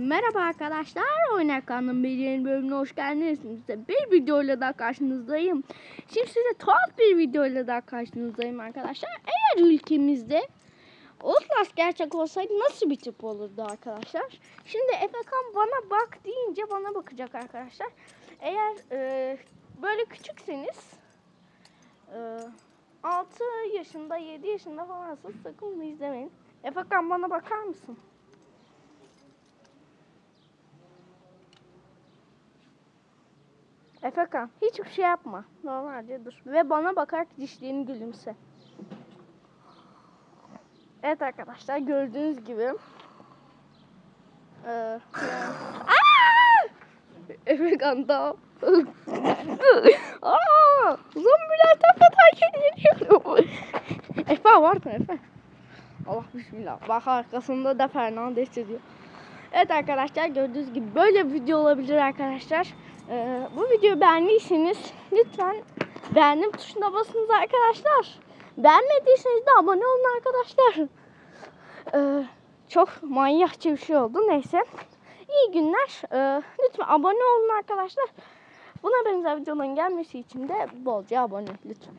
Merhaba arkadaşlar, Oynak Kanalım bir yeni bölümüne hoş geldiniz. Size bir videoyla daha karşınızdayım. Şimdi size tuhaf bir videoyla daha karşınızdayım arkadaşlar. Eğer ülkemizde Outlast gerçek olsaydı nasıl bir tip olurdu arkadaşlar? Şimdi Efekan bana bak deyince bana bakacak arkadaşlar. Eğer e, böyle küçükseniz e, 6 yaşında 7 yaşında falansanız sakın bunu izlemeyin. Efekan bana bakar mısın? Efekan hiçbir şey yapma. Normalce dur. Ve bana bakarak dişlerini gülümse. Evet arkadaşlar gördüğünüz gibi. Ee! Efekan da. Aa! Zombiler tepeden geliyor. Efe var mı Efe? Allah bismillah. Bak arkasında da Fernandes yazıyor. Evet arkadaşlar gördüğünüz gibi böyle bir video olabilir arkadaşlar. Ee, bu videoyu beğendiyseniz lütfen beğendim tuşuna basınız arkadaşlar. Beğenmediyseniz de abone olun arkadaşlar. Ee, çok manyakça bir şey oldu neyse. İyi günler. Ee, lütfen abone olun arkadaşlar. Buna benzer videoların gelmesi için de bolca abone lütfen.